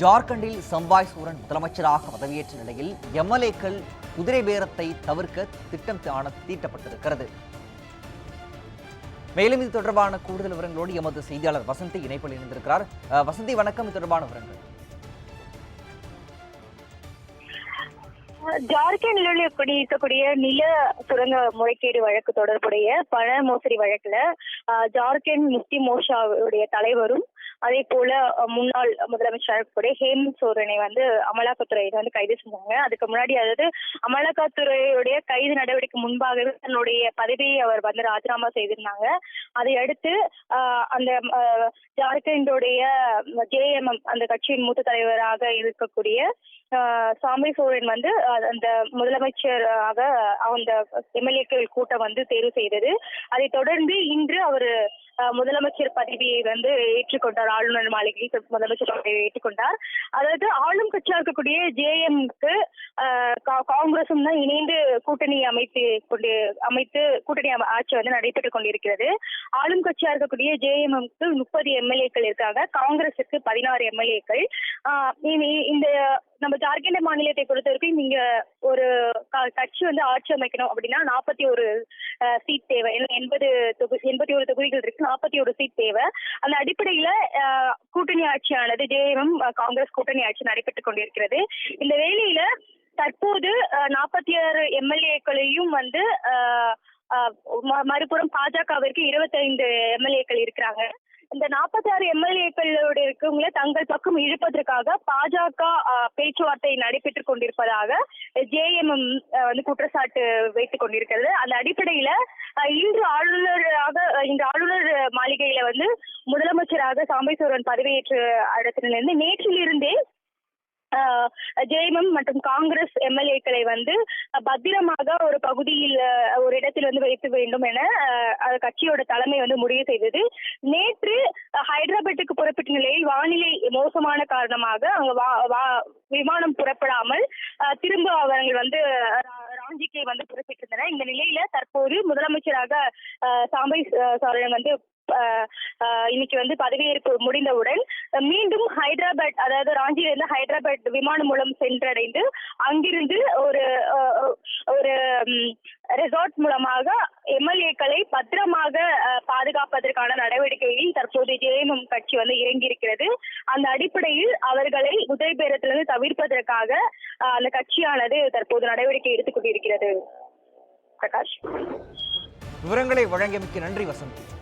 ஜார்க்கண்டில் சம்பாய் சூரன் முதலமைச்சராக பதவியேற்ற நிலையில் எம்எல்ஏக்கள் குதிரை பேரத்தை தவிர்க்க திட்டம் காண தீட்டப்பட்டிருக்கிறது. மேலும் இது தொடர்பான கூடுதல் விவரங்களோடு எமது செய்தியாளர் வசந்தி இணைப்பில் இணைந்திருக்கிறார். வசந்தி வணக்கம். இது தொடர்பான விவரங்கள். ஜார்க்கண்ட்ல இருக்கக்கூடிய இருக்கக்கூடிய நில சுரங்க முறைகேடு வழக்கு தொடர்புடைய பண மோசடி வழக்குல ஜார்க்கண்ட் முக்தி மோஷாவுடைய தலைவரும் அதே போல முன்னாள் முதலமைச்சர் கூட ஹேமந்த் சோரனை வந்து அமலாக்கத்துறையில வந்து கைது செஞ்சாங்க. அதுக்கு முன்னாடி அதாவது அமலாக்கத்துறையுடைய கைது நடவடிக்கை முன்பாகவே தன்னுடைய பதவியை அவர் வந்து ராஜினாமா செய்திருந்தாங்க. அதை அடுத்து ஆஹ், அந்த ஆஹ், ஜார்க்கண்டுடைய ஜேஎம்எம் அந்த கட்சியின் மூத்த தலைவராக இருக்கக்கூடிய சாமி சோழன் வந்து அந்த முதலமைச்சராக அந்த எம்எல்ஏக்கள் கூட்டம் வந்து தேர்வு செய்தது. அதைத் தொடர்ந்து இன்று அவர் முதலமைச்சர் பதவியை வந்து ஏற்றுக்கொண்டார். ஆளுநர் மாளிகையில் முதலமைச்சர் பதவியை ஏற்றுக்கொண்டார். அதாவது ஆளும் கட்சியாக இருக்கக்கூடிய ஜேஎம்க்கு காங்கிரசும் தான் இணைந்து கூட்டணி அமைத்து கொண்டு அமைத்து கூட்டணி ஆட்சி வந்து நடைபெற்றுக் கொண்டிருக்கிறது. ஆளும் கட்சியா இருக்கக்கூடிய ஜேஎம்எம்க்கு முப்பது எம்எல்ஏக்கள் இருக்காங்க. காங்கிரசுக்கு பதினாறு எம்எல்ஏக்கள் இந்த நம்ம ஜார்க்கண்ட் மாநிலத்தை பொறுத்த வரைக்கும் நீங்க ஒரு க- கட்சி வந்து ஆட்சி அமைக்கணும் அப்படின்னா நாற்பத்தி ஒரு சீட் தேவை. ஏன்னா எண்பது தொகுதி எண்பத்தி ஒரு தொகுதிகள் இருக்கு. நாற்பத்தி ஒரு சீட் தேவை. அந்த அடிப்படையில கூட்டணி ஆட்சியானது ஜேஎம் காங்கிரஸ் கூட்டணி ஆட்சி நடைபெற்றுக் கொண்டிருக்கிறது. இந்த வேலையில தற்போது நாற்பத்தி ஆறு எம்எல்ஏக்களையும் வந்து ம- மறுபுறம் பாஜகவிற்கு இருபத்தைந்து எம்எல்ஏக்கள் இருக்கிறாங்க. இந்த நாற்பத்தாறு எம்எல்ஏக்களோட இருக்கவங்களை தங்கள் பக்கம் இழுப்பதற்காக பாஜக பேச்சுவார்த்தை நடைபெற்றுக் கொண்டிருப்பதாக ஜேஎம்எம் வந்து குற்றச்சாட்டு வைத்துக் கொண்டிருக்கிறது. அந்த அடிப்படையில இன்று ஆளுநராக இன்று ஆளுநர் மாளிகையில வந்து முதலமைச்சராக சாம்பேஸ்வரன் பதவியேற்ற இடத்திலிருந்து நேற்றிலிருந்தே ஜேஎம்எம் மற்றும் காங்கிரஸ் எம்எல்ஏக்களை வந்து பத்திரமாக ஒரு பகுதியில் ஒரு இடத்தில் வந்து வைக்க வேண்டும் என கட்சியோட தலைமை வந்து முடிவு செய்தது. நேற்று ஹைதராபாத்துக்கு புறப்பட்ட நிலையில் வானிலை மோசமான காரணமாக அங்க வா- வா- விமானம் புறப்படாமல் திரும்ப அவர்கள் வந்து ரா- ராஞ்சிக்கு வந்து புறப்பட்டிருந்தனர். இந்த நிலையில தற்போது முதலமைச்சராக சாம்பை அஹ், சோழன் வந்து இன்னைக்கு வந்து பதவியேற்பு முடிந்தவுடன் மீண்டும் ஹைதராபாத் அதாவது ராஞ்சியிலிருந்து ஹைதராபாத் விமானம் மூலம் சென்றடைந்து அங்கிருந்து ஒரு ஒரு ரெசார்ட் மூலமாக எம்எல்ஏக்களை பத்திரமாக பாதுகாப்பதற்கான நடவடிக்கையில் தற்போது ஜேஎம்எம் கட்சி வந்து இறங்கியிருக்கிறது. அந்த அடிப்படையில் அவர்களை உதவி பேரத்திலிருந்து தவிர்ப்பதற்காக அந்த கட்சியானது தற்போது நடவடிக்கை எடுத்துக் கொண்டிருக்கிறது. பிரகாஷ். விவரங்களை வழங்கியமைக்கு நன்றி வசந்தி.